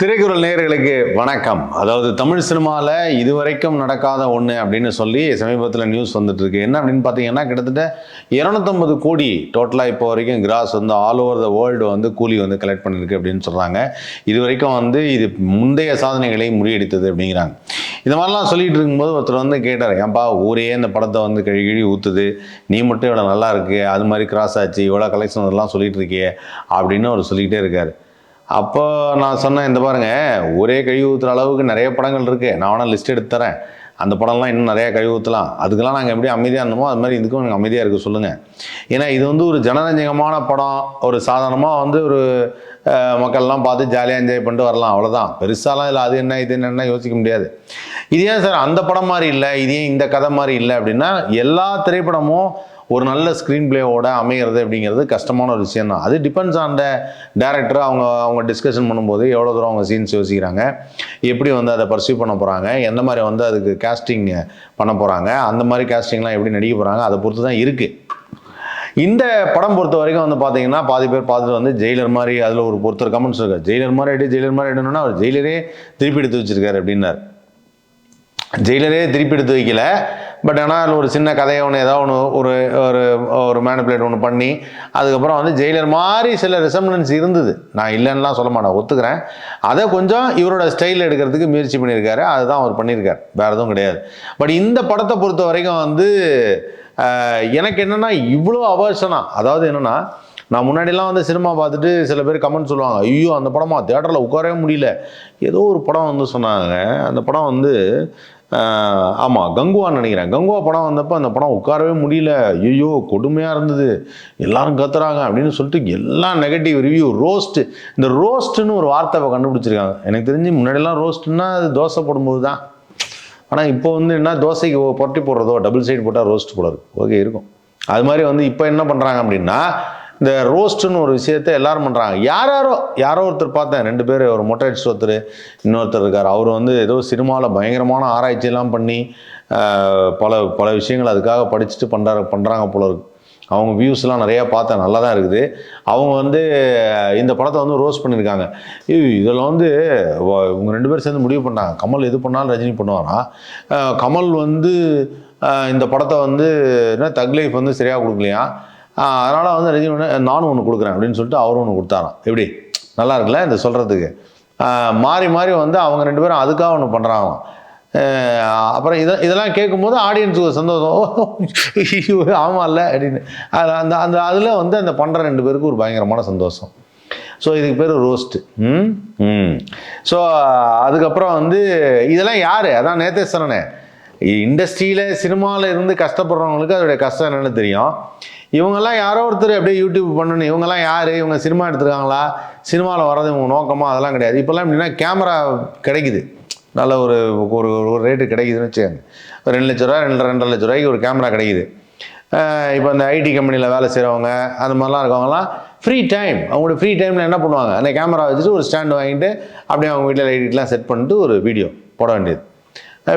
திரைக்குறள் நேயர்களுக்கு வணக்கம். அதாவது தமிழ் சினிமாவில் இதுவரைக்கும் நடக்காத ஒன்று அப்படின்னு சொல்லி சமீபத்தில் நியூஸ் வந்துட்டு இருக்கு என்ன அப்படின்னு பார்த்தீங்கன்னா கிட்டத்தட்ட இரநூத்தம்பது கோடி டோட்டலாக இப்போ வரைக்கும் கிராஸ் வந்து ஆல் ஓவர் த வேர்ல்டு வந்து கூலி வந்து கலெக்ட் பண்ணியிருக்கு அப்படின்னு சொல்கிறாங்க இது வரைக்கும் வந்து இது முந்தைய சாதனைகளை முறியடித்தது அப்படிங்கிறாங்க. இந்த மாதிரிலாம் சொல்லிட்டு இருக்கும்போது ஒருத்தர் வந்து கேட்டார் ஏன்பா ஊரே இந்த படத்தை வந்து கழி கிழி ஊற்றுது நீ மட்டும் இவ்வளோ நல்லா இருக்கு. அது மாதிரி கிராஸ் ஆச்சு. இவ்வளோ கலெக்ஷன் இதெல்லாம் சொல்லிட்டு இருக்கியே. அப்படின்னு அவர் சொல்லிக்கிட்டே இருக்காரு. அப்போ நான் சொன்னேன் இந்த பாருங்க ஒரே கழிவு ஊற்றுற அளவுக்கு நிறைய படங்கள் இருக்குது நான் வேணால் லிஸ்ட் எடுத்து தரேன். அந்த படம்லாம் இன்னும் நிறைய கழிவு ஊற்றலாம் அதுக்கெல்லாம் நாங்கள் எப்படி அமைதியாக இருந்தோமோ அது மாதிரி இதுக்கும் எனக்கு அமைதியாக இருக்க சொல்லுங்கள் ஏன்னா இது வந்து ஒரு ஜனரஞ்சகமான படம். ஒரு சாதாரணமாக வந்து ஒரு மக்கள்லாம் பார்த்து ஜாலியாக என்ஜாய் பண்ணிட்டு வரலாம் அவ்வளோதான் பெருசாலாம் இல்லை அது என்ன இது என்னன்னா யோசிக்க முடியாது. இது ஏன் சார் அந்த படம் மாதிரி இல்லை இது ஏன் இந்த கதை மாதிரி இல்லை அப்படின்னா எல்லா திரைப்படமும் ஒரு நல்ல ஸ்க்ரீன் பிளேவோட அமைகிறது அப்படிங்கிறது கஷ்டமான ஒரு விஷயம் தான் அது டிபெண்ட்ஸ் ஆன் த டேரக்டர் அவங்க அவங்க டிஸ்கஷன் பண்ணும்போது எவ்வளோ தூரம் அவங்க சீன்ஸ் யோசிக்கிறாங்க எப்படி வந்து அதை பர்சீவ் பண்ண போகிறாங்க எந்த மாதிரி வந்து அதுக்கு கேஸ்டிங் பண்ண போகிறாங்க அந்த மாதிரி கேஸ்டிங்லாம் எப்படி நடிக்க போகிறாங்க அதை பொறுத்து தான் இருக்குது இந்த படம் பொறுத்த வரைக்கும் வந்து பார்த்தீங்கன்னா பாதி பேர் பார்த்துட்டு வந்து ஜெயிலர் மாதிரி அதில் ஒரு பொறுத்தர் கமெண்ட்ஸ் இருக்கார். ஜெயிலர் மாதிரி எடு ஜெயிலர் மாதிரி எடுனா அவர் ஜெயிலரே திருப்பி எடுத்து வச்சிருக்காரு அப்படின்னார். ஜெயிலரே திருப்பி எடுத்து வைக்கல. பட் ஆனால் அதில் ஒரு சின்ன கதையை ஒன்று ஏதாவது ஒன்று ஒரு ஒரு ஒரு மேனிப்புலேட் ஒன்று பண்ணி அதுக்கப்புறம் வந்து ஜெயிலர் மாதிரி சில ரிசம்னன்ஸ் இருந்தது. நான் இல்லைன்னுலாம் சொல்ல மாட்டேன் ஒத்துக்கிறேன். அதை கொஞ்சம் இவரோட ஸ்டைல் எடுக்கிறதுக்கு முயற்சி பண்ணியிருக்காரு. அதுதான் அவர் பண்ணியிருக்காரு. வேறு எதுவும் கிடையாது. பட் இந்த படத்தை பொறுத்த வரைக்கும் வந்து எனக்கு என்னென்னா இவ்வளோ அவர்ஷனா அதாவது என்னென்னா நான் முன்னாடிலாம் வந்து சினிமா பார்த்துட்டு சில பேர் கமெண்ட் சொல்லுவாங்க ஐயோ அந்த படமா தேட்டரில் உட்காரவே முடியல. ஏதோ ஒரு படம் வந்து சொன்னாங்க. அந்த படம் வந்து ஆமாம் கங்குவான்னு நினைக்கிறேன். கங்குவா படம் வந்தப்போ அந்த படம் உட்காரவே முடியல. ஐயோ கொடுமையாக இருந்தது. எல்லாரும் கத்துறாங்க அப்படின்னு சொல்லிட்டு எல்லாம் நெகட்டிவ் ரிவ்யூ ரோஸ்ட்டு இந்த ரோஸ்ட்டுன்னு ஒரு வார்த்தை இப்போ கண்டுபிடிச்சிருக்காங்க. எனக்கு தெரிஞ்சு முன்னாடிலாம் ரோஸ்ட்டுன்னா அது தோசை போடும்போது தான். ஆனால் இப்போ வந்து என்ன தோசைக்கு புரட்டி பொட்டி போடுறதோ டபுள் சைடு போட்டால் ரோஸ்ட் போடாது. ஓகே இருக்கும். அது மாதிரி வந்து இப்போ என்ன பண்ணுறாங்க அப்படின்னா இந்த ரோஸ்ட்டுன்னு ஒரு விஷயத்த எல்லாரும் பண்ணுறாங்க யார் யாரோ யாரோ ஒருத்தர் பார்த்தேன். ரெண்டு பேர் ஒரு மொட்டை அடிச்சு ஒருத்தர் இன்னொருத்தர் இருக்கார். அவர் வந்து ஏதோ சினிமாவில் பயங்கரமான ஆராய்ச்சியெல்லாம் பண்ணி பல பல விஷயங்கள் அதுக்காக படிச்சுட்டு பண்ணுறாரு பண்ணுறாங்க போல இருக்கு. அவங்க வியூஸ்லாம் நிறையா பார்த்தேன். நல்லா தான் இருக்குது. அவங்க வந்து இந்த படத்தை வந்து ரோஸ் பண்ணியிருக்காங்க. இதில் வந்து இவங்க ரெண்டு பேரும் சேர்ந்து முடிவு பண்ணாங்க. கமல் எது பண்ணாலும் ரஜினி பண்ணுவாராம் கமல் வந்து இந்த படத்தை வந்து என்ன தக் லைஃப் வந்து சரியாக கொடுக்கலையா? அதனால் வந்து ரஜினி ஒன்று நானும் ஒன்று கொடுக்குறேன் அப்படின்னு சொல்லிட்டு அவரும் ஒன்று கொடுத்தாராம். எப்படி? நல்லா இருக்குல்ல இந்த சொல்கிறதுக்கு மாறி மாறி வந்து அவங்க ரெண்டு பேரும் அதுக்காக ஒன்று பண்ணுறாங்க அப்புறம் இதை இதெல்லாம் கேட்கும்போது ஆடியன்ஸுக்கு ஒரு சந்தோஷம். ஓ ஆமாம் இல்லை அப்படின்னு. அதில் அந்த அந்த அதில் வந்து அந்த பண்ணுற ரெண்டு பேருக்கு ஒரு பயங்கரமான சந்தோஷம். ஸோ இதுக்கு பேர் ரோஸ்ட்டு ம் ம். ஸோ அதுக்கப்புறம் வந்து இதெல்லாம் யார்? அதான் நேத்தே சொன்னேனே. இண்டஸ்ட்ரியில் சினிமாவில் இருந்து கஷ்டப்படுறவங்களுக்கு அதோடைய கஷ்டம் என்னென்னு தெரியும். இவங்கெல்லாம் யாரோ ஒருத்தர் அப்படியே யூடியூப் பண்ணணும். இவங்கெல்லாம் யார்? இவங்க சினிமா எடுத்துருக்காங்களா? சினிமாவில் வர்றது இவங்க நோக்கமாக அதெல்லாம் கிடையாது. இப்போல்லாம் எப்படின்னா கேமரா கிடைக்குது. நல்ல ஒரு ஒரு ஒரு ரேட்டு கிடைக்குதுன்னு வச்சுக்கோங்க. ஒரு ரெண்டு லட்ச ரூபா ரெண்டு ரெண்டரை லட்ச ரூபாய்க்கு ஒரு கேமரா கிடைக்குது. இப்போ இந்த ஐடி கம்பெனியில் வேலை செய்கிறவங்க அந்த மாதிரிலாம் இருக்கவங்கலாம் ஃப்ரீ டைம் அவங்களோட ஃப்ரீ டைமில் என்ன பண்ணுவாங்க? அந்த கேமரா வச்சுட்டு ஒரு ஸ்டாண்டு வாங்கிட்டு அப்படியே அவங்க வீட்டில் லைட்லாம் செட் பண்ணிட்டு ஒரு வீடியோ போட வேண்டியது.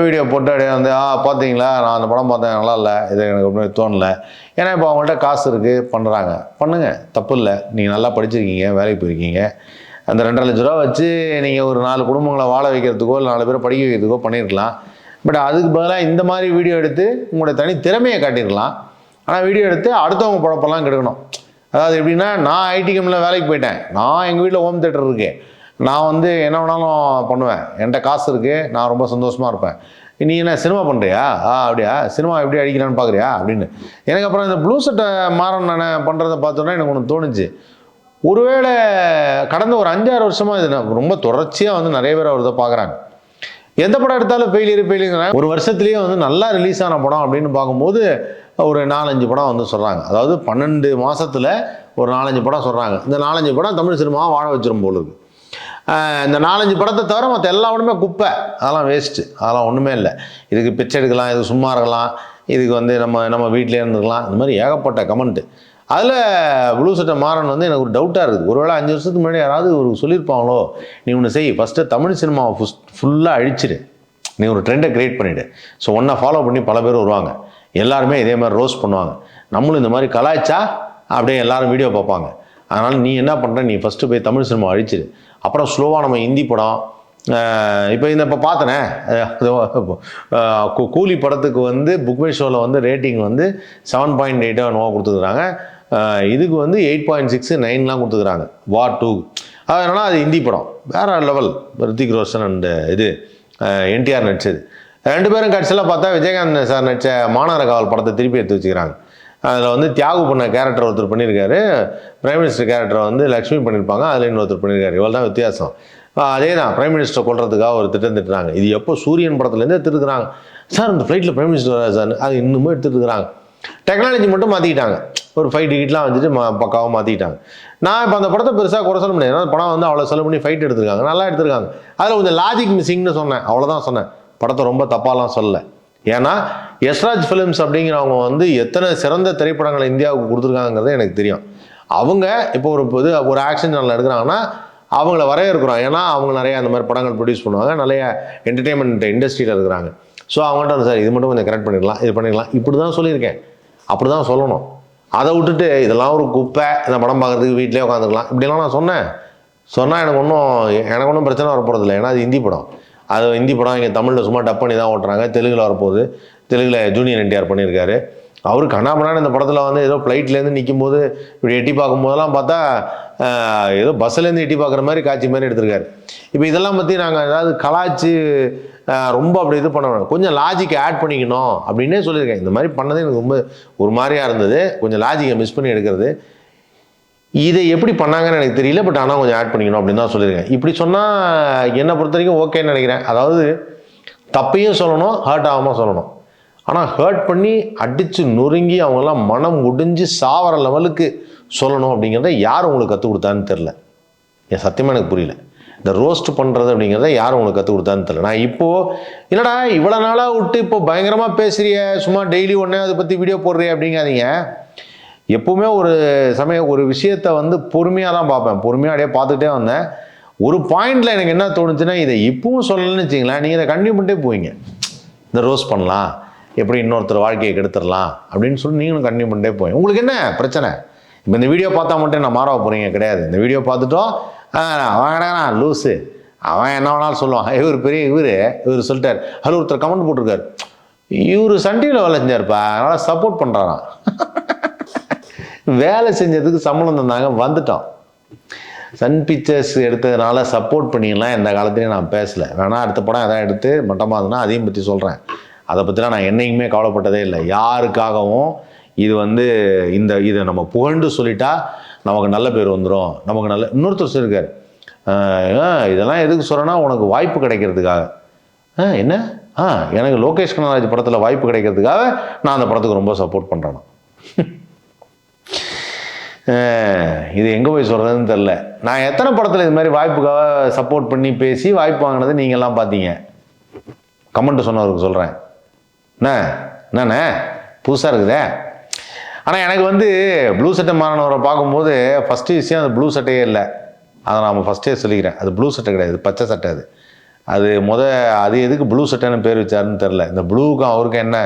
வீடியோ போட்டு அப்படியே வந்து ஆ பார்த்தீங்களா? நான் அந்த படம் பார்த்தேன். நல்லா இல்லை. இது எனக்கு ஒன்றும் தோணலை. ஏன்னா இப்போ அவங்கள்ட்ட காசு இருக்குது பண்ணுறாங்க பண்ணுங்கள் தப்பு இல்லை. நீங்கள் நல்லா படிச்சிருக்கீங்க. வேலைக்கு போயிருக்கீங்க. அந்த ரெண்டரை லட்ச ரூபா வச்சு நீங்கள் ஒரு நாலு குடும்பங்களை வாழ வைக்கிறதுக்கோ இல்லை நாலு பேரை படிக்க வைக்கிறதுக்கோ பண்ணியிருக்கலாம் பட் அதுக்கு பதிலாக இந்த மாதிரி வீடியோ எடுத்து உங்களோட தனி திறமையை காட்டியிருக்கலாம் ஆனால் வீடியோ எடுத்து அடுத்தவங்க பழப்பெல்லாம் கெடுக்கணும். அதாவது எப்படின்னா நான் ஐடி கம்பெனியில் வேலைக்கு போயிட்டேன். நான் எங்கள் வீட்டில் ஹோம் தேட்டர் இருக்கேன் நான் வந்து என்ன வேணாலும் பண்ணுவேன். என்கிட்ட காசு இருக்குது நான் ரொம்ப சந்தோஷமாக இருப்பேன். நீ என்ன சினிமா பண்ணுறியா ஆ அப்படியா? சினிமா எப்படி அடிக்கலான்னு பார்க்குறியா அப்படின்னு. எனக்கு அப்புறம் இந்த ப்ளூ சட்டை மாறன் நான் பண்ணுறதை பார்த்தோன்னா எனக்கு ஒன்று தோணுச்சு. ஒருவேளை கடந்த ஒரு அஞ்சாறு வருஷமாக இது நான் ரொம்ப தொடர்ச்சியாக வந்து நிறைய பேர் அவர் பார்க்குறாங்க எந்த படம் எடுத்தாலும் ஃபெயிலியர் ஃபெயிலியர் ஒரு வருஷத்துலேயே வந்து நல்லா ரிலீஸ் ஆன படம் அப்படின்னு பார்க்கும்போது ஒரு நாலஞ்சு படம் வந்து சொல்கிறாங்க அதாவது பன்னெண்டு மாதத்தில் ஒரு நாலஞ்சு படம் சொல்கிறாங்க இந்த நாலஞ்சு படம் தமிழ் சினிமா வாழ வச்சிரும் போல இந்த நாலஞ்சு படத்தை தவிர மற்ற எல்லா படமே குப்பை. அதெல்லாம் வேஸ்ட்டு அதெல்லாம் ஒன்றுமே இல்லை. இதுக்கு பிச்சை எடுக்கலாம் இது சும்மா இருக்கலாம் இதுக்கு வந்து நம்ம நம்ம வீட்டிலே இருந்துக்கலாம். இந்த மாதிரி ஏகப்பட்ட கமெண்ட்டு அதில் ப்ளூ சட்டை மாறன் வந்து எனக்கு ஒரு டவுட்டாக இருக்குது. ஒருவேளை அஞ்சு வருஷத்துக்கு முன்னாடி யாராவது ஒரு சொல்லியிருப்பாங்களோ நீ ஒன்று செய். ஃபஸ்ட்டு தமிழ் சினிமாவை ஃபுஸ் ஃபுல்லாக அழிச்சிடு நீ ஒரு ட்ரெண்டை க்ரியேட் பண்ணிவிடு ஸோ ஒன்றை ஃபாலோ பண்ணி பல பேர் வருவாங்க. எல்லாருமே இதே மாதிரி ரோஸ் பண்ணுவாங்க. நம்மளும் இந்த மாதிரி கலாய்ச்சா அப்படியே எல்லாரும் வீடியோ பார்ப்பாங்க. அதனால் நீ என்ன பண்ணுற நீ ஃபஸ்ட்டு போய் தமிழ் சினிமா அழிச்சிடு அப்புறம் ஸ்லோவாக நம்ம ஹிந்தி படம் இப்போ இந்த இப்போ பார்த்தனே கூலி படத்துக்கு வந்து புக்மே ஷோவில் வந்து ரேட்டிங் வந்து செவன் பாயிண்ட் எயிட்டோ என்னவோ கொடுத்துருக்குறாங்க. இதுக்கு வந்து எயிட் பாயிண்ட் சிக்ஸ் நைன்லாம் கொடுத்துக்குறாங்க வார் டூ அதனால அது ஹிந்தி படம். வேறு லெவல் ரித்திக் ரோஷன் அண்ட் இது என்டிஆர் நடிச்சது. ரெண்டு பேரும் கடைசியில் பார்த்தா விஜயகாந்த் சார் நடித்த மாநகர காவல் படத்தை திருப்பி எடுத்து வச்சுக்கிறாங்க. அதில் வந்து தியாகு பண்ண கேரக்டர் ஒருத்தர் பண்ணியிருக்காரு பிரைம் மினிஸ்டர் கேரக்டரை வந்து லக்ஷ்மி பண்ணியிருப்பாங்க அதில் இன்னொருத்தர் பண்ணியிருக்காரு இவ்வளோ தான் வித்தியாசம். அதே தான் பிரைம் மினிஸ்டர் கொள்றதுக்காக ஒரு திட்டம் திட்டுறாங்க. இது எப்போ சூரியன் படத்துலேருந்து எடுத்துருக்குறாங்க. சார் இந்த ஃப்ளைட்டில் பிரைம் மினிஸ்டர் வராது சார் அது இன்னுமே எடுத்துருக்குறாங்க. டெக்னாலஜி மட்டும் மாற்றிக்கிட்டாங்க ஒரு ஃபைவ் டிக்கெட்லாம் வந்துட்டு மா பக்காவாக மாற்றிக்கிட்டாங்க நான் இப்போ அந்த படத்தை பெருசாக குறை சொல்ல முடியாது. ஏன்னா படம் வந்து அவ்வளோ செலவு பண்ணி ஃபைட் எடுத்திருக்காங்க. நல்லா எடுத்திருக்காங்க. அதில் கொஞ்சம் லாஜிக் மிஸ்ஸிங்னு சொன்னேன். அவ்வளோதான் சொன்னேன். படத்தை ரொம்ப தப்பாலாம் சொல்லலை. ஏன்னா யஷ்ராஜ் ஃபிலிம்ஸ் அப்படிங்கிறவங்க வந்து எத்தனை சிறந்த திரைப்படங்களை இந்தியாவுக்கு கொடுத்துருக்காங்கிறது எனக்கு தெரியும். அவங்க இப்போ ஒரு இது ஒரு ஆக்ஷன் சேனல் எடுக்கிறாங்கன்னா அவங்கள வரையறுக்கிறோம் ஏன்னா அவங்க நிறைய அந்த மாதிரி படங்கள் ப்ரொடியூஸ் பண்ணுவாங்க. நிறைய என்டர்டெயின்மெண்ட் இண்டஸ்ட்ரியில் இருக்கிறாங்க. ஸோ அவங்கள்ட்ட சார் இது மட்டும் கொஞ்சம் கரெக்ட் பண்ணிடலாம். இது பண்ணிடலாம். இப்படி தான் சொல்லியிருக்கேன். அப்படி தான் சொல்லணும். அதை விட்டுட்டு இதெல்லாம் ஒரு குப்பை. இந்த படம் பார்க்குறதுக்கு வீட்டிலே உட்காந்துக்கலாம் இப்படிலாம் நான் சொன்னேன். சொன்னால் எனக்கு ஒன்றும் எனக்கு ஒன்றும் பிரச்சனை வரப்போகிறதில்ல ஏன்னா அது ஹிந்தி படம். அது ஹிந்தி படம் இங்கே தமிழில் சும்மா டப் பண்ணி தான் ஓட்டுறாங்க. தெலுங்கில் வரப்போகுது. தெலுங்கில் ஜூனியர் என்டிஆர் பண்ணியிருக்காரு. அவர் கண்ணாபண்ணான்னு இந்த படத்தில் வந்து ஏதோ ஃப்ளைட்லேருந்து நிற்கும்போது இப்படி எட்டி பார்க்கும்போதெல்லாம் பார்த்தா ஏதோ பஸ்ஸுலேருந்து எட்டி பார்க்குற மாதிரி காட்சி மாதிரி எடுத்திருக்காரு. இப்போ இதெல்லாம் பற்றி நாங்கள் ஏதாவது கலாச்சி ரொம்ப அப்படி இது பண்ண கொஞ்சம் லாஜிக் ஆட் பண்ணிக்கணும் அப்படின்னே சொல்லியிருக்கேன். இந்த மாதிரி பண்ணது எனக்கு ரொம்ப ஒரு மாதிரியா இருந்தது. கொஞ்சம் லாஜிக்கை மிஸ் பண்ணி எடுக்கிறது. இதை எப்படி பண்ணாங்கன்னு எனக்கு தெரியல பட் ஆனால் கொஞ்சம் ஆட் பண்ணிக்கணும் அப்படின்னு தான் சொல்லியிருக்கேன். இப்படி சொன்னால் என்னை பொறுத்த வரைக்கும் ஓகேன்னு நினைக்கிறேன். அதாவது தப்பையும் சொல்லணும் ஹர்ட் ஆகாமல் சொல்லணும். ஆனால் ஹர்ட் பண்ணி அடித்து நொறுங்கி அவங்கெல்லாம் மனம் முடிஞ்சு சாவர லெவலுக்கு சொல்லணும் அப்படிங்கிறத யார் உங்களுக்கு கற்றுக் கொடுத்தான்னு தெரில என் சத்தியமாக எனக்கு புரியல. இந்த ரோஸ்ட் பண்ணுறது அப்படிங்கிறத யார் உங்களுக்கு கற்றுக் கொடுத்தான்னு தெரியல. நான் இப்போது என்னடா இவ்வளோ நாளாக விட்டு இப்போ பயங்கரமாக பேசுகிறிய சும்மா டெய்லி ஒன்றே அதை பற்றி வீடியோ போடுறிய அப்படிங்காதீங்க. எப்பவுமே ஒரு சமயம் ஒரு விஷயத்தை வந்து பொறுமையாக தான் பார்ப்பேன். பொறுமையாக அப்படியே பார்த்துட்டே வந்தேன். ஒரு பாயிண்டில் எனக்கு என்ன தோணுச்சுன்னா இதை இப்பவும் சொல்லலைன்னு வச்சிங்களேன் நீங்கள் இதை கண்டினியூ பண்ணிட்டே போவீங்க. இந்த ரோஸ் பண்ணலாம். எப்படி இன்னொருத்தர் வாழ்க்கையை கெடுத்துடலாம் அப்படின்னு சொல்லி நீங்களும் கண்டினியூ பண்ணிட்டே போவீங்க. உங்களுக்கு என்ன பிரச்சனை? இப்போ இந்த வீடியோ பார்த்தா மட்டும் நான் மாறவ போகிறீங்க கிடையாது. இந்த வீடியோ பார்த்துட்டோம். அவன் லூஸு அவன் என்ன வேணாலும் சொல்லுவான். இவர் பெரிய இவர். இவர் சொல்லிட்டார். அதில் ஒருத்தர் கமெண்ட் போட்டிருக்காரு. இவர் சன் டிவியில் வேலை செஞ்சார்ப்பா. அதனால் சப்போர்ட் பண்ணுறாராம் வேலை செஞ்சதுக்கு சம்பளம் தந்தாங்க வந்துட்டோம். சன் பிக்சர்ஸ் எடுத்ததுனால சப்போர்ட் பண்ணிடலாம் எந்த காலத்துலேயும் நான் பேசலை. வேணால் அடுத்த படம் எதாவது எடுத்து மட்டமாக அதையும் பற்றி சொல்கிறேன் அதை பற்றிலாம் நான் என்னைக்குமே கவலைப்பட்டதே இல்லை. யாருக்காகவும் இது வந்து இந்த இதை நம்ம புகழ்ந்து சொல்லிட்டா நமக்கு நல்ல பேர் வந்துடும் நமக்கு நல்ல இன்னொருத்தர் சொல்லியிருக்காரு இதெல்லாம் எதுக்கு சொல்கிறேன்னா உனக்கு வாய்ப்பு கிடைக்கிறதுக்காக. ஆ என்ன? ஆ எனக்கு லோகேஷ் கனராஜ் படத்தில் வாய்ப்பு கிடைக்கிறதுக்காக நான் அந்த படத்துக்கு ரொம்ப சப்போர்ட் பண்ணுறேன் இது எங்கே போய் சொல்கிறதுன்னு தெரில நான் எத்தனை படத்தில் இது மாதிரி வாய்ப்புக்காக சப்போர்ட் பண்ணி பேசி வாய்ப்பு வாங்கினது நீங்கள்லாம் பார்த்தீங்க? கமெண்ட் சொன்னவருக்கு சொல்கிறேன் என்ன என்னண்ணே புதுசாக இருக்குதே. ஆனால் எனக்கு வந்து ப்ளூ சட்டை மாறினவரை பார்க்கும்போது ஃபஸ்ட்டு விஷயம் அது ப்ளூ சட்டையே இல்லை. அதை நான் ஃபஸ்ட்டே சொல்லிக்கிறேன். அது ப்ளூ சட்டை கிடையாது பச்சை சட்டை அது. அது முத அது எதுக்கு ப்ளூ சட்டைன்னு பேர் வச்சாருன்னு தெரில இந்த ப்ளூவுக்கும் அவருக்கும் என்ன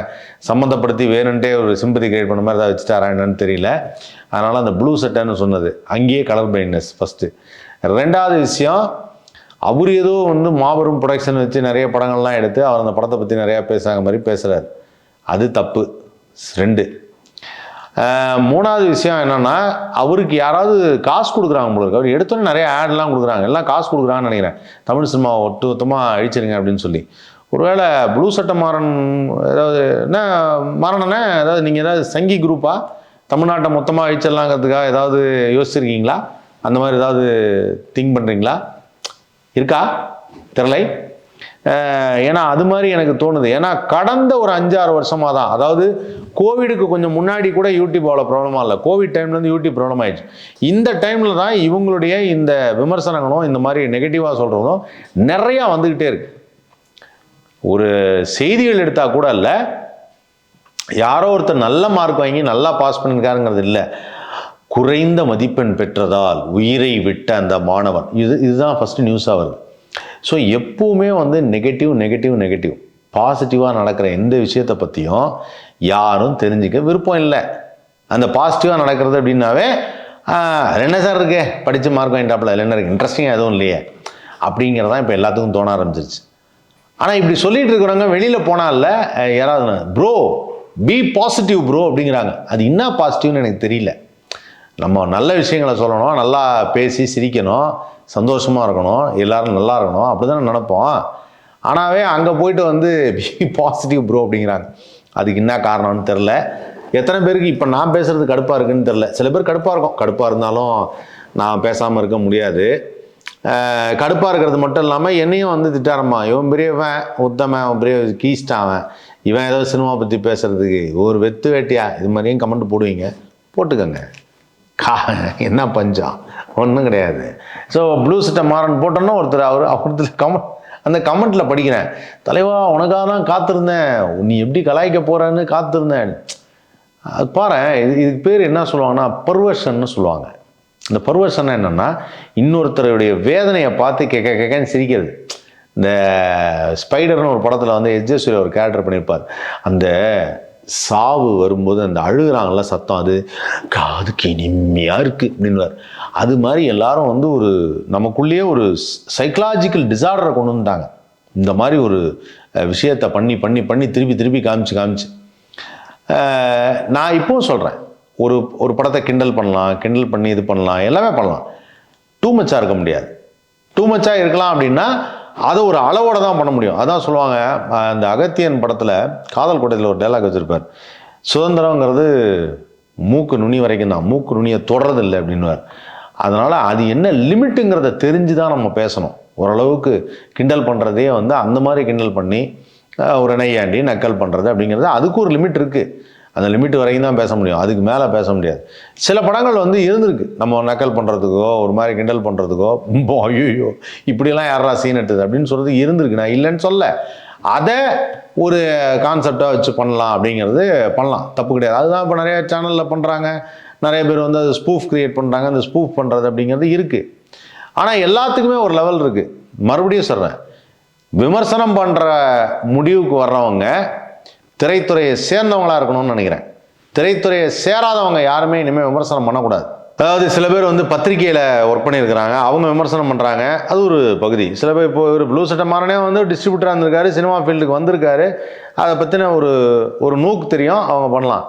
சம்மந்தப்படுத்தி வேணுன்ட்டே ஒரு சிம்பதி கிரியேட் பண்ண மாதிரி ஏதாவது வச்சுட்டாரா என்னன்னு தெரியல. அதனால் அந்த ப்ளூ சட்டைன்னு சொன்னது. அங்கேயே கலர் பிளைண்ட்னஸ் ஃபஸ்ட்டு ரெண்டாவது விஷயம் அவர் ஏதோ வந்து மாபெரும் ப்ரொடக்ஷன் வச்சு நிறைய படங்கள்லாம் எடுத்து அவர் அந்த படத்தை பற்றி நிறையா பேசுகிற மாதிரி பேசுகிறார் அது தப்பு. ரெண்டு மூணாவது விஷயம் என்னென்னா அவருக்கு யாராவது காசு கொடுக்குறாங்க உங்களுக்கு அவர் எடுத்தோன்னே நிறைய ஆட்லாம் கொடுக்குறாங்க. எல்லாம் காசு கொடுக்குறாங்கன்னு நினைக்கிறேன். தமிழ் சினிமா ஒட்டு மொத்தமாக அழிச்சிருங்க அப்படின்னு சொல்லி. ஒருவேளை ப்ளூ சட்டை மாறன் ஏதாவது என்ன மாறனண்ணே ஏதாவது நீங்கள் ஏதாவது சங்கி குரூப்பாக தமிழ்நாட்டை மொத்தமாக அழிச்சிடலாங்கிறதுக்காக ஏதாவது யோசிச்சிருக்கீங்களா? அந்த மாதிரி ஏதாவது திங்க் பண்ணுறீங்களா இருக்கா? திரளை? ஏன்னா அது மாதிரி எனக்கு தோணுது. ஏன்னா கடந்த ஒரு அஞ்சாறு வருஷமாக தான் அதாவது கோவிடுக்கு கொஞ்சம் முன்னாடி கூட யூடியூப் அவ்வளோ ப்ராப்ளமாக இல்லை. கோவிட் டைம்லேருந்து யூடியூப் ப்ராப்ளம் ஆயிடுச்சு. இந்த டைமில் தான் இவங்களுடைய இந்த விமர்சனங்களும் இந்த மாதிரி நெகட்டிவாக சொல்கிறதும் நிறையா வந்துக்கிட்டே இருக்கு. ஒரு செய்திகள் எடுத்தால் கூட இல்லை யாரோ ஒருத்தர் நல்ல மார்க் வாங்கி நல்லா பாஸ் பண்ணியிருக்காருங்கிறது இல்லை. குறைந்த மதிப்பெண் பெற்றதால் உயிரை விட்ட அந்த மாணவன். இது இதுதான் ஃபஸ்ட்டு நியூஸாக வருது. ஸோ எப்பவுமே வந்து நெகட்டிவ் நெகட்டிவ் நெகட்டிவ் பாசிட்டிவாக நடக்கிற எந்த விஷயத்தை பற்றியும் யாரும் தெரிஞ்சுக்க விருப்பம் இல்லை. அந்த பாசிட்டிவாக நடக்கிறது அப்படின்னாவே என்ன சார் இருக்கு? படித்து மார்க் வாங்கிட்டாப்புல. அதில் என்ன இருக்குது இன்ட்ரெஸ்டிங்காக எதுவும் இல்லையே. அப்படிங்கிறதான் இப்போ எல்லாத்துக்கும் தோண ஆரம்பிச்சிருச்சு. ஆனால் இப்படி சொல்லிட்டு இருக்கிறவங்க வெளியில் போனால யாராவது ப்ரோ பி பாசிட்டிவ் ப்ரோ அப்படிங்கிறாங்க. அது என்ன பாசிட்டிவ்னு எனக்கு தெரியல. நம்ம நல்ல விஷயங்களை சொல்லணும் நல்லா பேசி சிரிக்கணும். சந்தோஷமாக இருக்கணும் எல்லோரும் நல்லா இருக்கணும் அப்படி தானே நினைப்போம். ஆனாவே அங்கே போயிட்டு வந்து பி பாசிட்டிவ் ப்ரோ அப்படிங்கிறாங்க. அதுக்கு என்ன காரணம்னு தெரில எத்தனை பேருக்கு இப்போ நான் பேசுகிறது கடுப்பாக இருக்குன்னு தெரில சில பேர் கடுப்பாக இருக்கும். கடுப்பாக இருந்தாலும் நான் பேசாமல் இருக்க முடியாது. கடுப்பாக இருக்கிறது மட்டும் இல்லாமல் என்னையும் வந்து திட்டாரம்மா. இவன் பெரியவன் உத்தமன் அவன் பெரிய கீஸ்டான் அவன் இவன் ஏதோ சினிமா பற்றி பேசுறதுக்கு ஒரு வெத்து வேட்டியா? இது மாதிரியும் கமெண்ட் போடுவீங்க. போட்டுக்கோங்க. கா என்ன பஞ்சம்? ஒன்றும் கிடையாது. ஸோ ப்ளூ சட்டை மாறன் போட்டோன்னா ஒருத்தர் அவர் ஒருத்தர் கமெண்ட் அந்த கமெண்ட்டில் படிக்கிறேன். தலைவா உனக்காக தான் காத்திருந்தேன். நீ எப்படி கலாய்க்க போகிறேன்னு காத்திருந்தேன். அது பாரு இது இதுக்கு பேர் என்ன சொல்லுவாங்கன்னா பர்வர்ஷன்னு சொல்லுவாங்க. இந்த பர்வர்ஷன் என்னென்னா இன்னொருத்தருடைய வேதனையை பார்த்து கேட்க கேட்கன்னு சிரிக்கிறது. இந்த ஸ்பைடர்னு ஒரு படத்தில் வந்து எஜ்ஜஸ்வரி ஒரு கேரக்டர் பண்ணியிருப்பார் அந்த சாவு வரும்போது அந்த அழுகிறாங்கள சத்தம் அது காதுக்கு இனிமையாக இருக்குது அப்படின்வார் அது மாதிரி எல்லாரும் வந்து ஒரு நமக்குள்ளேயே ஒரு சைக்கலாஜிக்கல் டிசார்டரை கொண்டு வந்துட்டாங்க. இந்த மாதிரி ஒரு விஷயத்தை பண்ணி பண்ணி பண்ணி திருப்பி திருப்பி காமிச்சு காமிச்சு. நான் இப்போவும் சொல்கிறேன் ஒரு ஒரு படத்தை கிண்டல் பண்ணலாம் கிண்டல் பண்ணி இது பண்ணலாம் எல்லாமே பண்ணலாம். டூ மச்சாக இருக்க முடியாது. டூ மச்சாக இருக்கலாம் அப்படின்னா அதை ஒரு அளவோட தான் பண்ண முடியும். அதான் சொல்லுவாங்க அந்த அகத்தியன் படத்தில் காதல் கோட்டையில் ஒரு டைலாக் வச்சுருப்பார். சுதந்திரங்கிறது மூக்கு நுனி வரைக்கும் தான் மூக்கு நுனியை தொடரதில்லை அப்படின்னுவார். அதனால் அது என்ன லிமிட்டுங்கிறத தெரிஞ்சு தான் நம்ம பேசணும். ஓரளவுக்கு கிண்டல் பண்ணுறதே வந்து அந்த மாதிரி கிண்டல் பண்ணி ஒரு நெய்யாண்டி நக்கல் பண்ணுறது அப்படிங்கிறது அதுக்கு ஒரு லிமிட் இருக்குது அந்த லிமிட் வரைக்கும் தான் பேச முடியும். அதுக்கு மேலே பேச முடியாது. சில படங்கள் வந்து இருந்திருக்கு. நம்ம நக்கல் பண்ணுறதுக்கோ ஒரு மாதிரி கிண்டல் பண்ணுறதுக்கோ ஐயோ இப்படிலாம் யாரா சீன் எடுத்தது அப்படின்னு சொல்கிறது இருந்திருக்கு. நான் இல்லைன்னு சொல்ல. அதை ஒரு கான்செப்டாக வச்சு பண்ணலாம் அப்படிங்கிறது பண்ணலாம். தப்பு கிடையாது. அதுதான் இப்போ நிறைய சேனலில் பண்ணுறாங்க நிறைய பேர் வந்து அது ஸ்பூஃப் கிரியேட் பண்ணுறாங்க அந்த ஸ்பூஃப் பண்ணுறது அப்படிங்கிறது இருக்குது ஆனால் எல்லாத்துக்குமே ஒரு லெவல் இருக்குது மறுபடியும் சொல்கிறேன் விமர்சனம் பண்ணுற முடிவுக்கு வர்றவங்க திரைத்துறையை சேர்ந்தவங்களா இருக்கணும்னு நினைக்கிறேன். திரைத்துறையை சேராதவங்க யாருமே இனிமேல் விமர்சனம் பண்ணக்கூடாது. அதாவது சில பேர் வந்து பத்திரிக்கையில் ஒர்க் பண்ணியிருக்கிறாங்க அவங்க விமர்சனம் பண்ணுறாங்க அது ஒரு பகுதி. சில பேர் இப்போ ஒரு ப்ளூ சட்டை மாறனே வந்து டிஸ்ட்ரிபியூட்டராக இருந்திருக்காரு சினிமா ஃபீல்டுக்கு வந்திருக்காரு. அதை பற்றின ஒரு ஒரு நூக்கு தெரியும் அவங்க பண்ணலாம்.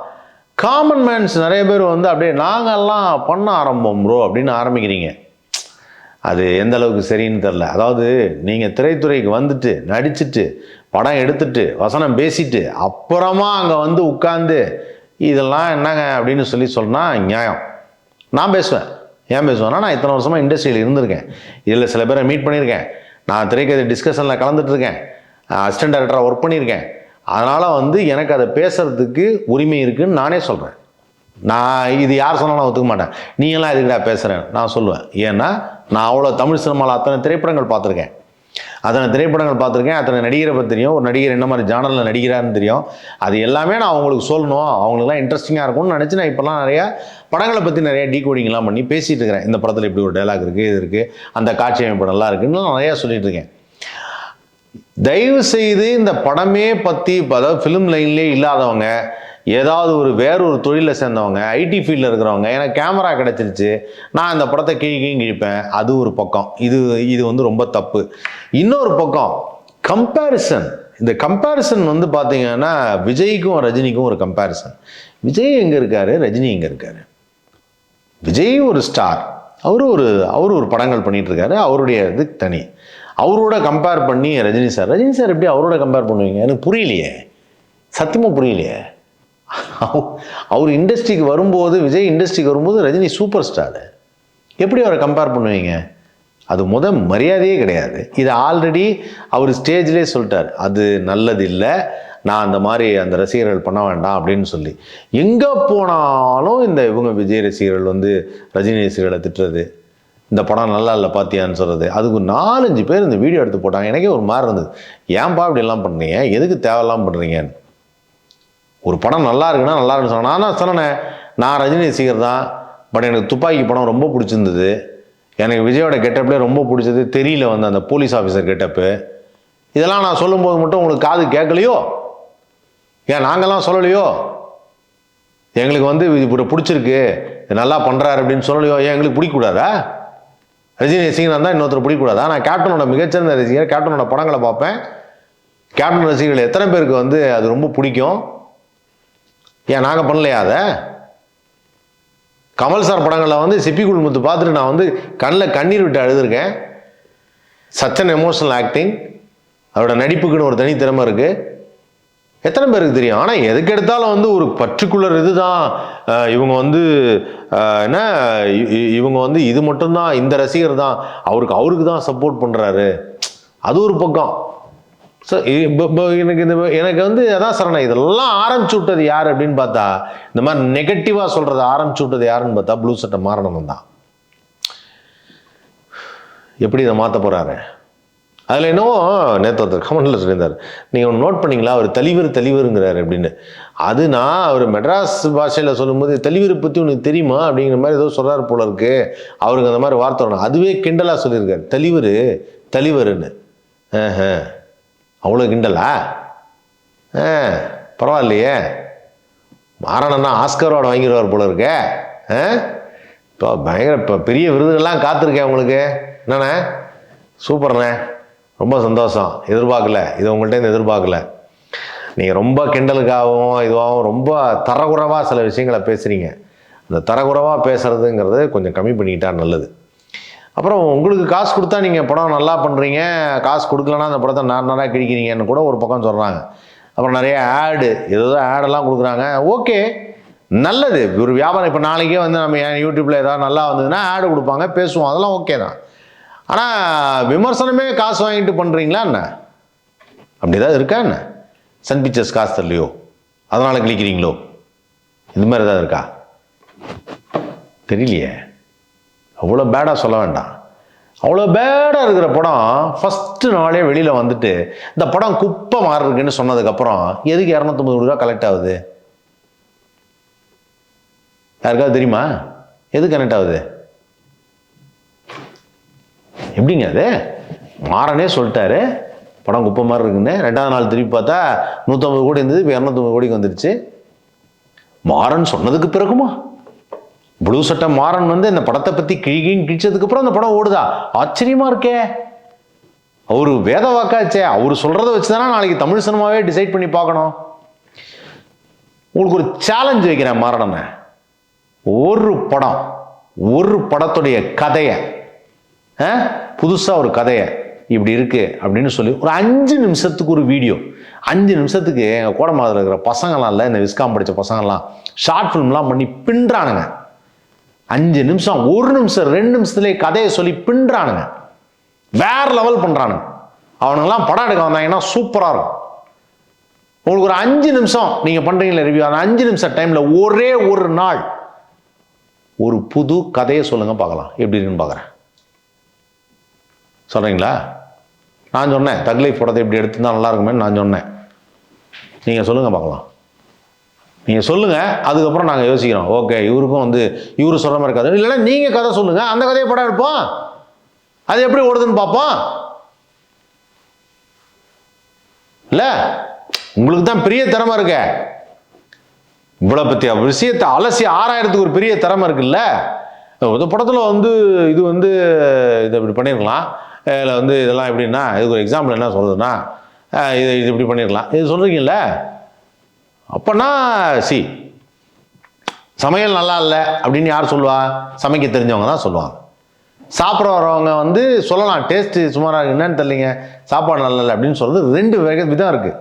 காமன் மேன்ஸ் நிறைய பேர் வந்து அப்படியே நாங்கெல்லாம் பண்ண ஆரம்பம் ப்ரோ அப்படின்னு ஆரம்பிக்கிறீங்க. அது எந்த அளவுக்கு சரின்னு தெரில அதாவது நீங்கள் திரைத்துறைக்கு வந்துட்டு நடிச்சுட்டு படம் எடுத்துட்டு வசனம் பேசிட்டு அப்புறமா அங்கே வந்து உட்காந்து இதெல்லாம் என்னங்க அப்படின்னு சொல்லி சொன்னால் நியாயம். நான் பேசுவேன். ஏன் பேசுவேன்னா நான் இத்தனை வருஷமாக இண்டஸ்ட்ரியில் இருந்திருக்கேன். இதில் சில பேரை மீட் பண்ணியிருக்கேன். நான் திரைக்கதை டிஸ்கஷனில் கலந்துட்டுருக்கேன். அசிஸ்டன்ட் டைரக்டராக ஒர்க் பண்ணியிருக்கேன். அதனால் வந்து எனக்கு அதை பேசுகிறதுக்கு உரிமை இருக்குன்னு நானே சொல்கிறேன் நான் இது யார் சொன்னாலும் ஒத்துக்க மாட்டேன். நீங்களாம் இதுக்கிட்ட பேசுகிறேன் நான் சொல்லுவேன். ஏன்னா நான் அவ்வளோ தமிழ் சினிமாவில் அத்தனை திரைப்படங்கள் பார்த்துருக்கேன். அத்தனை திரைப்படங்கள் பார்த்துருக்கேன் அத்தனை நடிகரை பற்றி தெரியும். ஒரு நடிகர் என்ன மாதிரி ஜானலில் நடிக்கிறாருன்னு தெரியும். அது எல்லாமே நான் அவங்களுக்கு சொல்லணும். அவங்களுக்குலாம் இன்ட்ரெஸ்டிங்காக இருக்கும்னு நினச்சி நான் இப்போலாம் நிறையா படங்களை பற்றி நிறைய டீகோடிங்லாம் பண்ணி பேசிகிட்டு இருக்கிறேன். இந்த படத்தில் இப்படி ஒரு டைலாக் இருக்குது இது இருக்குது அந்த காட்சி அமைப்பு நல்லா இருக்குன்னு நிறையா சொல்லிட்டு இருக்கேன். தயவு செய்து இந்த படமே பற்றி அதாவது ஃபிலிம் லைன்லேயே இல்லாதவங்க ஏதாவது ஒரு வேறொரு தொழிலில் சேர்ந்தவங்க ஐடி ஃபீல்டில் இருக்கிறவங்க எனக்கு கேமரா கிடச்சிருச்சு நான் இந்த படத்தை கிழி கிழிப்பேன் அது ஒரு பக்கம். இது இது வந்து ரொம்ப தப்பு. இன்னொரு பக்கம் கம்பேரிசன் இந்த கம்பேரிசன் வந்து பார்த்தீங்கன்னா விஜய்க்கும் ரஜினிக்கும் ஒரு கம்பேரிசன் விஜய் எங்கே இருக்காரு? ரஜினி எங்கே இருக்காரு. விஜய் ஒரு ஸ்டார் அவரு ஒரு அவர் ஒரு படங்கள் பண்ணிகிட்டு இருக்காரு அவருடைய இது தனி. அவரோட கம்பேர் பண்ணி ரஜினி சார் ரஜினி சார் எப்படி அவரோட கம்பேர் பண்ணுவீங்க? எனக்கு புரியலையே. சத்தியமாக புரியலையே. அவர் இண்டஸ்ட்ரிக்கு வரும்போது விஜய் இண்டஸ்ட்ரிக்கு வரும்போது ரஜினி சூப்பர் ஸ்டாரு எப்படி அவரை கம்பேர் பண்ணுவீங்க? அது முத மரியாதையே கிடையாது. இது ஆல்ரெடி அவர் ஸ்டேஜ்லேயே சொல்லிட்டார். அது நல்லதில்லை. நான் அந்த மாதிரி அந்த ரசிகர்கள் பண்ண வேண்டாம் அப்படின்னு சொல்லி. எங்கே போனாலும் இந்த இவங்க விஜய் ரசிகர்கள் வந்து ரஜினி ரசிகர்களை திட்டுறது. இந்த படம் நல்லா இல்லை பார்த்தியான்னு சொல்கிறது அதுக்கு ஒரு நாலஞ்சு பேர் இந்த வீடியோ எடுத்து போட்டாங்க. எனக்கே ஒரு மாதிரி இருந்தது. ஏன்பா அப்படிலாம் பண்ணுறீங்க எதுக்கு தேவையில்லாம் பண்ணுறீங்கன்னு ஒரு படம் நல்லா இருக்குன்னா நல்லா இருக்குன்னு சொன்னேன் நான் சொன்னேன் நான் ரஜினி ரசிகர் தான் பட் எனக்கு துப்பாக்கி படம் ரொம்ப பிடிச்சிருந்தது. எனக்கு விஜயோட கெட்டப்லேயே ரொம்ப பிடிச்சது தெரியல வந்து அந்த போலீஸ் ஆஃபீஸர் கெட்டப்பு இதெல்லாம் நான் சொல்லும்போது மட்டும் உங்களுக்கு காது கேட்கலையோ? ஏன் நாங்கள்லாம் சொல்லலையோ? எங்களுக்கு வந்து இப்படி பிடிச்சிருக்கு நல்லா பண்ணுறாரு அப்படின்னு சொல்லலையோ? ஏன் எங்களுக்கு பிடிக்கக்கூடாதா? ரஜினி ரசிகனாக தான் இன்னொருத்தர் பிடிக்கக்கூடாதா? நான் கேப்டனோட மிகச்சிறந்த ரசிகர் கேப்டனோட படங்களை பார்ப்பேன். கேப்டன் ரசிகர்கள் எத்தனை பேருக்கு வந்து அது ரொம்ப பிடிக்கும்? ஏன் நாங்கள் பண்ணலையா அதை? கமல் சார் படங்களில் வந்து சிப்பி குழுமத்து பார்த்துட்டு நான் வந்து கண்ணில் கண்ணீர் விட்டு அழுதுருக்கேன். சச்சன் எமோஷனல் ஆக்டிங் அவரோட நடிப்புக்குன்னு ஒரு தனி திறமை இருக்குது எத்தனை பேருக்கு தெரியும்? ஆனால் எதுக்கு எடுத்தாலும் வந்து ஒரு பர்டிகுலர் இது தான் இவங்க வந்து என்ன இ- இவங்க வந்து இது மட்டும்தான் இந்த ரசிகர் தான் அவருக்கு அவருக்கு தான் சப்போர்ட் பண்ணுறாரு அது ஒரு பக்கம். ஸோ எனக்கு இந்த எனக்கு வந்து அதான் சரண இதெல்லாம் ஆரம்பிச்சு விட்டது யார் அப்படின்னு பார்த்தா இந்த மாதிரி நெகட்டிவாக சொல்கிறத ஆரம்பிச்சு விட்டது யாருன்னு பார்த்தா ப்ளூ சட்டை மாறணும் தான். எப்படி இதை மாற்ற போகிறாரு அதில் என்னவோ நேற்று ஒருத்தர் கமெண்டில் சொல்லியிருந்தார். நீங்கள் ஒன்று நோட் பண்ணிங்களா? அவர் தெளிவர் தெளிவருங்கிறார் அப்படின்னு. அது நான் அவர் மெட்ராஸ் பாஷையில் சொல்லும்போது தெளிவரை பற்றி உனக்கு தெரியுமா? அப்படிங்கிற மாதிரி ஏதோ சொல்கிறார் போல இருக்கு. அவருக்கு அந்த மாதிரி வார்த்தை வரணும். அதுவே கிண்டலாக சொல்லியிருக்கார். தெளிவர் தலைவருன்னு ஆஹ். அவ்வளோ கிண்டலா? ஆ பரவாயில்லையே. மாறணன்னா ஆஸ்கர் அவார்டு வாங்கிடுவார் போல இருக்கே. ஆ? இப்போ பயங்கர இப்போ பெரிய விருதுகள்லாம் காத்திருக்கேன் உங்களுக்கு. என்னண்ணே? சூப்பர்ண்ணே. ரொம்ப சந்தோஷம். எதிர்பார்க்கல. இது உங்கள்கிட்ட எதிர்பார்க்கல. நீங்கள் ரொம்ப கிண்டலுக்காகவும் இதுவாகவும் ரொம்ப தரகுறவாக சில விஷயங்களை பேசுகிறீங்க அந்த தரகுறவாக பேசுகிறதுங்கிறது கொஞ்சம் கம்மி பண்ணிக்கிட்டால் நல்லது. அப்புறம் உங்களுக்கு காசு கொடுத்தா நீங்கள் படம் நல்லா பண்ணுறீங்க காசு கொடுக்கலன்னா அந்த படத்தை நான் நல்லா கிழிக்கிறீங்கன்னு கூட ஒரு பக்கம் சொல்கிறாங்க அப்புறம் நிறைய ஆடு ஏதோ ஆடெல்லாம் கொடுக்குறாங்க. ஓகே நல்லது. ஒரு வியாபாரம் இப்போ நாளைக்கே வந்து நம்ம யூடியூப்பில் ஏதாவது நல்லா வந்ததுன்னா ஆடு கொடுப்பாங்க பேசுவோம். அதெல்லாம் ஓகே தான். ஆனால் விமர்சனமே காசு வாங்கிட்டு பண்ணுறீங்களா என்ன? அப்படி ஏதாவது இருக்கா என்ன? சன் பிக்சர்ஸ் காசு தரலையோ? அதனால் கிழிக்கிறீங்களோ? இது மாதிரி ஏதாவது இருக்கா? தெரியலையே. அவ்வளோ பேடாக சொல்ல வேண்டாம். அவ்வளோ பேடாக இருக்கிற படம் ஃபஸ்ட்டு நாளே வெளியில் வந்துட்டு இந்த படம் குப்பை மாறிருக்குன்னு சொன்னதுக்கப்புறம் எதுக்கு இரநூத்தம்பது கோடி ரூபா கலெக்ட் ஆகுது? யாருக்காவது தெரியுமா? எது கனெக்ட் ஆகுது? எப்படிங்க அது? மாறனே சொல்லிட்டாரு. படம் குப்பை மாதிரி இருக்குன்னு ரெண்டாவது நாள் திருப்பி பார்த்தா நூற்றம்பது கோடி இருந்தது இப்போ இரநூத்தம்பது கோடிக்கு வந்துருச்சு. மாறன் சொன்னதுக்கு பிறகுமா? ப்ளூ சட்டை மாறன் வந்து இந்த படத்தை பற்றி கிழிகின்னு கிழிச்சதுக்கப்புறம் அந்த படம் ஓடுதா? ஆச்சரியமாக இருக்கே. அவர் வேத வாக்காச்சே. அவர் சொல்கிறத வச்சு தானே நாளைக்கு தமிழ் சினிமாவே டிசைட் பண்ணி பார்க்கணும். உங்களுக்கு ஒரு சேலஞ்ச் வைக்கிறேன் மாறனனை ஒரு படம் ஒரு படத்துடைய கதையை புதுசாக ஒரு கதையை இப்படி இருக்கு அப்படின்னு சொல்லி ஒரு அஞ்சு நிமிஷத்துக்கு ஒரு வீடியோ அஞ்சு நிமிஷத்துக்கு எங்கள் கோடமாதில் இருக்கிற பசங்களாம் இல்லை இந்த விஸ்காம் படித்த பசங்கள்லாம் ஷார்ட் ஃபிலிம்லாம் பண்ணி பின்றானுங்க அஞ்சு நிமிஷம் ஒரு நிமிஷம் ரெண்டு நிமிஷத்துலேயே கதையை சொல்லி பின்றானுங்க வேற லெவல் பண்ணுறானுங்க அவனுங்கெல்லாம் படம் எடுக்க வந்தாங்கன்னா சூப்பராக இருக்கும். உங்களுக்கு ஒரு அஞ்சு நிமிஷம் நீங்கள் பண்ணுறீங்களே ரிவ்யூ அந்த அஞ்சு நிமிஷம் டைமில் ஒரே ஒரு நாள் ஒரு புது கதையை சொல்லுங்க பார்க்கலாம். எப்படி இருக்குன்னு பார்க்குறேன். சொல்கிறீங்களா நான் சொன்னேன் தக்லை படத்தை இப்படி எடுத்திருந்தா நல்லா இருக்குமேன்னு நான் சொன்னேன். நீங்கள் சொல்லுங்கள் பார்க்கலாம். நீங்கள் சொல்லுங்கள் அதுக்கப்புறம் நாங்கள் யோசிக்கிறோம். ஓகே இவருக்கும் வந்து இவரு சொல்கிற மாதிரி கதை. இல்லைன்னா நீங்கள் கதை சொல்லுங்கள் அந்த கதையை படம் எடுப்போம். அது எப்படி ஓடுதுன்னு பார்ப்போம். இல்லை? உங்களுக்கு தான் பெரிய திறமை இருக்க. இவ்வளோ பற்றி விஷயத்தை அலசி ஆறாயிரத்துக்கு ஒரு பெரிய திறமை இருக்குல்ல? இந்த படத்தில் வந்து இது வந்து இதை இப்படி பண்ணியிருக்கலாம் இதில் வந்து இதெல்லாம் எப்படின்னா இதுக்கு ஒரு எக்ஸாம்பிள் என்ன சொல்கிறதுன்னா இது இது இப்படி பண்ணிடலாம் இது சொல்கிறீங்கல்ல அப்போனா சி சமையல் நல்லா இல்லை அப்படின்னு யார் சொல்லுவா? சமைக்க தெரிஞ்சவங்க தான் சொல்லுவாங்க. சாப்பிட வரவங்க வந்து சொல்லலாம் டேஸ்ட்டு சுமாராக என்னன்னு தெரியலிங்க. சாப்பாடு நல்லா இல்லை அப்படின்னு சொல்றது ரெண்டு வகை விதம் இருக்குது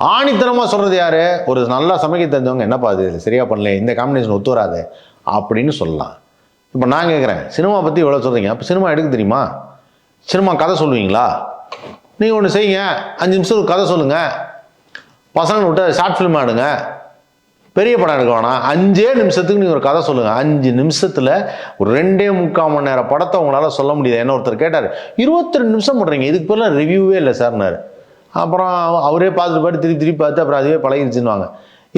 ஆணித்தனமாக சொல்கிறது யார்? ஒரு நல்லா சமைக்க தெரிஞ்சவங்க என்னப்பா அது சரியாக பண்ணல இந்த காம்பினேஷன் ஒத்து வராது அப்படின்னு சொல்லலாம். இப்போ நான் கேட்குறேன் சினிமா பற்றி இவ்வளோ சொல்கிறீங்க அப்போ சினிமா எடுக்க தெரியுமா? சினிமா கதை சொல்லுவீங்களா? நீங்கள் ஒன்று செய்யுங்க அஞ்சு நிமிஷம் ஒரு கதை சொல்லுங்கள் பசங்களை விட்டு ஷார்ட் ஃபிலிம் ஆடுங்க பெரிய படம் எடுக்க வேணாம். அஞ்சே நிமிஷத்துக்கு நீங்கள் ஒரு கதை சொல்லுங்கள் அஞ்சு நிமிஷத்தில் ஒரு ரெண்டே முக்கால் மணி நேரம் படத்தை உங்களால் சொல்ல முடியாது என்ன ஒருத்தர் கேட்டார் இருபத்தி ரெண்டு நிமிஷம் பண்ணுறீங்க இதுக்கு பேரில் ரிவ்யூவே இல்லை சார்னார் அப்புறம் அவரே பார்த்துட்டு பார்த்து திருப்பி திருப்பி பார்த்து அப்புறம் அதுவே பழகிருச்சுன்னு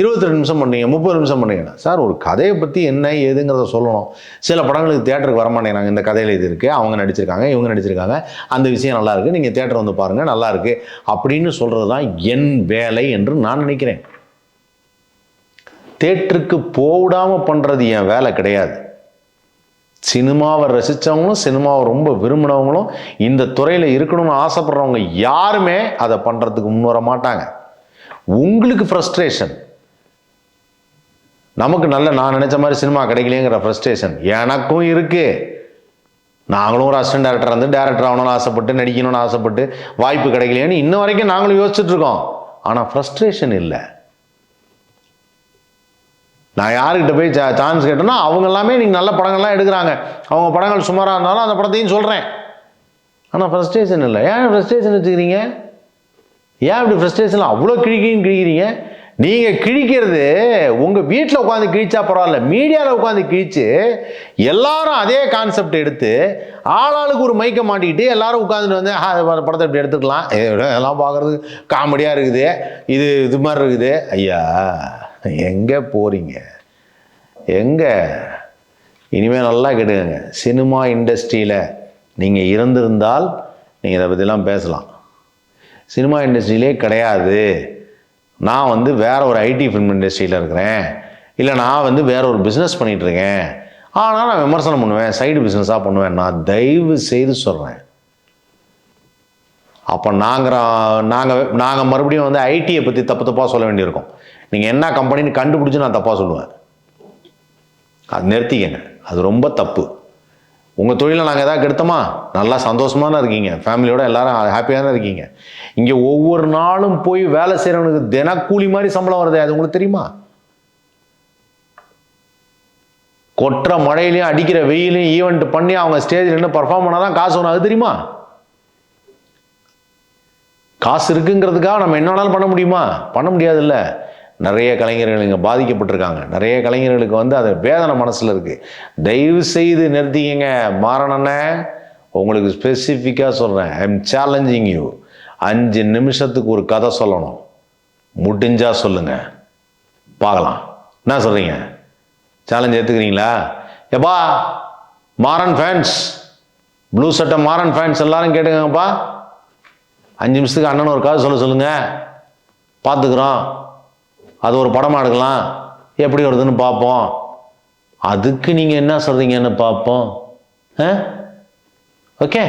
இருபத்தி ரெண்டு நிமிஷம் பண்ணீங்க முப்பது நிமிஷம் பண்ணீங்க. சார் ஒரு கதையை பற்றி என்ன ஏதுங்கிறத சொல்லணும். சில படங்களுக்கு தேட்டருக்கு வரமாட்டேங்கிறாங்க இந்த கதையில் இது இருக்குது அவங்க நடிச்சிருக்காங்க இவங்க நடிச்சிருக்காங்க. அந்த விஷயம் நல்லா இருக்குது நீங்கள் தேட்டர் வந்து பாருங்கள் நல்லா இருக்குது அப்படின்னு சொல்கிறது தான் என் வேலை என்று நான் நினைக்கிறேன். தேட்டருக்கு போடாமல் பண்ணுறது என் வேலை கிடையாது. சினிமாவை ரசித்தவங்களும் சினிமாவை ரொம்ப விரும்பினவங்களும் இந்த துறையில் இருக்கணும்னு ஆசைப்படுறவங்க யாருமே அதை பண்ணுறதுக்கு முன் வர மாட்டாங்க. உங்களுக்கு ஃப்ரஸ்ட்ரேஷன் நமக்கு நல்ல நான் நினச்ச மாதிரி சினிமா கிடைக்கலங்கிற ஃப்ரஸ்ட்ரேஷன் எனக்கும் இருக்குது நாங்களும் ஒரு அசிஸ்டன்ட் டேரக்டர் வந்து டேரக்டர் ஆகணும்னு ஆசைப்பட்டு நடிக்கணும்னு ஆசைப்பட்டு வாய்ப்பு கிடைக்கலையேன்னு இன்ன வரைக்கும் நாங்களும் யோசிச்சுட்டு இருக்கோம். ஆனால் ஃப்ரஸ்ட்ரேஷன் இல்லை. நான் யாருக்கிட்ட போய் சான்ஸ் கேட்டேன்னா அவங்க எல்லாமே நீங்கள் நல்ல படங்கள்லாம் எடுக்கிறாங்க. அவங்க படங்கள் சுமாராக இருந்தாலும் அந்த படத்தையும் சொல்கிறேன் ஆனால் ஃப்ரஸ்ட்ரேஷன் இல்லை. ஏன் ஃப்ரஸ்ட்ரேஷன் வச்சுக்கிறீங்க? ஏன் இப்படி ஃப்ரஸ்ட்ரேஷன் அவ்வளோ கிழிக்கையும் கிழிக்கிறீங்க? நீங்கள் கிழிக்கிறது உங்கள் வீட்டில் உட்காந்து கிழிச்சா பரவாயில்ல மீடியாவில் உட்காந்து கிழிச்சு எல்லாரும் அதே கான்செப்ட் எடுத்து ஆளாளுக்கு ஒரு மைக்கை மாட்டிக்கிட்டு எல்லாரும் உட்காந்துட்டு வந்து படத்தை இப்படி எடுத்துக்கலாம். எல்லாம் பார்க்குறதுக்கு காமெடியாக இருக்குது. இது இது மாதிரி இருக்குது. ஐயா எங்கே போகிறீங்க எங்கே? இனிமேல் நல்லா கேட்டுக்கங்க. சினிமா இண்டஸ்ட்ரியில் நீங்கள் இருந்திருந்தால் நீங்கள் இதை பற்றிலாம் பேசலாம். சினிமா இண்டஸ்ட்ரியிலே கிடையாது. நான் வந்து வேறு ஒரு ஐடி ஃபிலிம் இண்டஸ்ட்ரியில் இருக்கிறேன். இல்லை நான் வந்து வேறு ஒரு பிஸ்னஸ் பண்ணிகிட்ருக்கேன் இருக்கேன். ஆனால் நான் விமர்சனம் பண்ணுவேன் சைடு பிஸ்னஸாக பண்ணுவேன். நான் தயவு செய்து சொல்கிறேன் அப்போ நாங்கள் நாங்கள் நாங்கள் மறுபடியும் வந்து ஐடியை பற்றி தப்பு தப்பாக சொல்ல வேண்டியிருக்கும். நீங்கள் என்ன கம்பெனின்னு கண்டுபிடிச்சி நான் தப்பாக சொல்லுவேன். அது நிறுத்திக்கங்க. அது ரொம்ப தப்பு. உங்கள் தொழிலை நாங்கள் எதாவது கெடுத்தோமா? நல்லா சந்தோஷமா தான் இருக்கீங்க ஃபேமிலியோட எல்லாரும் ஹாப்பியாக தான் இருக்கீங்க. இங்கே ஒவ்வொரு நாளும் போய் வேலை செய்கிறவனுக்கு தினக்கூலி மாதிரி சம்பளம் வருது அது உங்களுக்கு தெரியுமா? கொட்டுற மழையிலையும் அடிக்கிற வெயிலையும் ஈவெண்ட் பண்ணி அவங்க ஸ்டேஜில் நின்று பர்ஃபார்ம் பண்ணால் தான் காசு வரும். அது தெரியுமா? காசு இருக்குங்கிறதுக்காக நம்ம என்ன வேணாலும் பண்ண முடியுமா? பண்ண முடியாதுல்ல. நிறைய கலைஞர்கள் இங்கே பாதிக்கப்பட்டிருக்காங்க. நிறைய கலைஞர்களுக்கு வந்து அது வேதனை மனசில் இருக்குது தயவு செய்து நிறுத்திக்கங்க. மாறணண்ணே உங்களுக்கு ஸ்பெசிஃபிக்காக சொல்கிறேன் ஐ எம் சேலஞ்சிங் யூ அஞ்சு நிமிஷத்துக்கு ஒரு கதை சொல்லணும். முடிஞ்சா சொல்லுங்கள் பார்க்கலாம். என்ன சொல்கிறீங்க சேலஞ்ச் ஏற்றுக்கிறீங்களா எப்பா மாறன் ஃபேன்ஸ் ப்ளூ சட்டை மாறன் ஃபேன்ஸ் எல்லாரும் கேட்டுக்கங்கப்பா. அஞ்சு நிமிஷத்துக்கு அண்ணன் ஒரு கதை சொல்ல சொல்லுங்கள் பார்த்துக்குறோம். அது ஒரு படமாக எடுக்கலாம். எப்படி வருதுன்னு பார்ப்போம். அதுக்கு நீங்கள் என்ன சொல்கிறீங்கன்னு பார்ப்போம். ஆ? ஓகே?